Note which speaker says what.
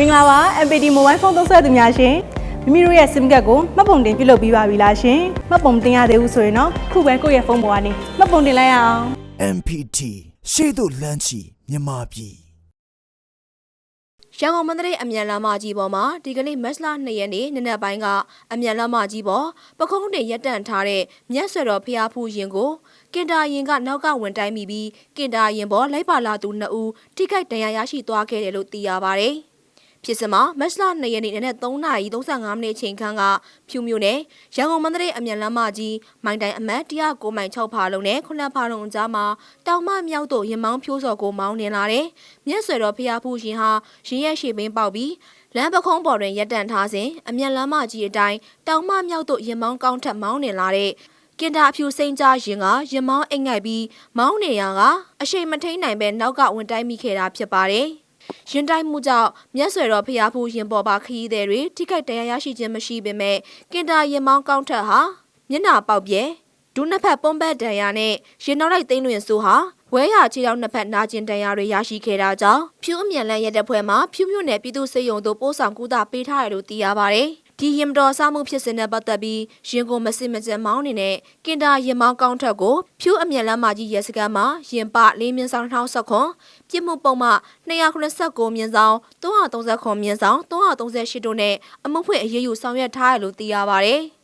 Speaker 1: မင်္ဂလာပါ MPD Mobile Phone သုံးစွဲသူများရှင်မိမိတို့ရဲ့ SIM ကတ်ကိုမှတ်ပုံတင်ပြုလုပ်ပြီးပါပြီလားရှင်မှတ်ပုံတင်ရသေးဘူးဆိုရင်တော့ခုပဲကိုယ့်ရဲ့ဖုန်းပေါ်ကနေမှတ်ပုံတင်လိုက်ရအောင်
Speaker 2: MPT ရှေ့သို့လမ်းချီမြန်မာပြည်
Speaker 3: ရန်ကုန်မန္တလေးအမြန်လမ်းမကြီးပေါ်မှာဒီကနေ့မတ်လ2ရက်နေ့နနက်ပိုင်းကအမြန်လမ်းမကြီးပေါ်ပခုံးတင်ရက်တန့်ထားတဲ့မြတ်ဆွေတော်ဖျားဖူးရင်ကိုကင်တာရင်ကနောက်ကဝင်တိုင်းမိပြီးကင်တာရင်ပေါ်လိုက်ပါလာသူ2ဦးထိခိုက်ဒဏ်ရာရရှိသွားခဲ့တယ်လို့သိရပါဗျ။ ဖြစ်စမှာမတ်လ2ရက်နေ့နနက်3:35မိနစ်အချိန်ခန့်ကဖြူမြို့နယ်ရန်ကုန်မန္တလေးအမြန်လမ်းမကြီးမိုင်တိုင်အမတ်109မိုင်6ဖာလုံးနဲ့9ဖာလုံးအကြားမှာတောင်မမြောက်တို့ရင်မောင်းဖြိုးစော်ကိုမောင်းနေလာတယ်။မြက်ဆွေတော်ဖျားဖူးရင်ဟာရင်ရဲ့ရှေ့ပင်းပေါက်ပြီးလမ်းပခုံးပေါ်တွင်ရပ်တန့်ထားစဉ်အမြန်လမ်းမကြီးအတိုင်းတောင်မမြောက်တို့ရင်မောင်းကောင်းထက်မောင်းနေလာတဲ့ကင်တာအဖြူစိမ့်ကြရင်ကရင်မောင်းအိတ်ငိုက်ပြီးမောင်းနေရကအရှိန်မထိန်နိုင်ပဲနောက်ကဝင်တိုင်းမိခဲ့တာဖြစ်ပါတယ်။ ရင်တိုင်းမှုကြောင့်မြက်ဆွေတော်ဖျားဖူးရင်ပေါ်ပါခရီးသည်တွေထိခိုက်ဒဏ်ရာရရှိခြင်းမရှိပေမဲ့ကင်တာရင်မောင်းကောင်းထက်ဟာမျက်နှာပေါက်ပြဲဒုနှစ်ဖက်ပွန်ဘက်ဒဏ်ရာနဲ့ရင်နောက်လိုက်သိန်းတွင်ဆိုဟာဝဲရခြေထောက်နှစ်ဖက်နာကျင်ဒဏ်ရာတွေရရှိခဲ့တာကြောင့်ဖြူအမြန်လန်းရက်တဲ့ဖွဲ့မှာဖြူမြို့နယ်ပြည်သူ့စေယုံတို့ပို့ဆောင်ကူတာပေးထားတယ်လို့သိရပါတယ်။ ဒီရင်မတော်စားမှုဖြစ်စဉ်နဲ့ပတ်သက်ပြီးရင်ကိုမစစ်မကျန်မောင်းနေတဲ့ကင်တာရင်မောင်းကောင်းထက်ကိုဖြူအမြန်လန်းမကြီးရဲစခန်းမှာရင်ပလေးမြင်းဆောင်2019ခွန်ပြစ်မှုပုံမှ289မြင်းဆောင်339မြင်းဆောင်338တို့နဲ့အမှုဖွင့်အရေးယူဆောင်ရွက်ထားတယ်လို့သိရပါတယ်။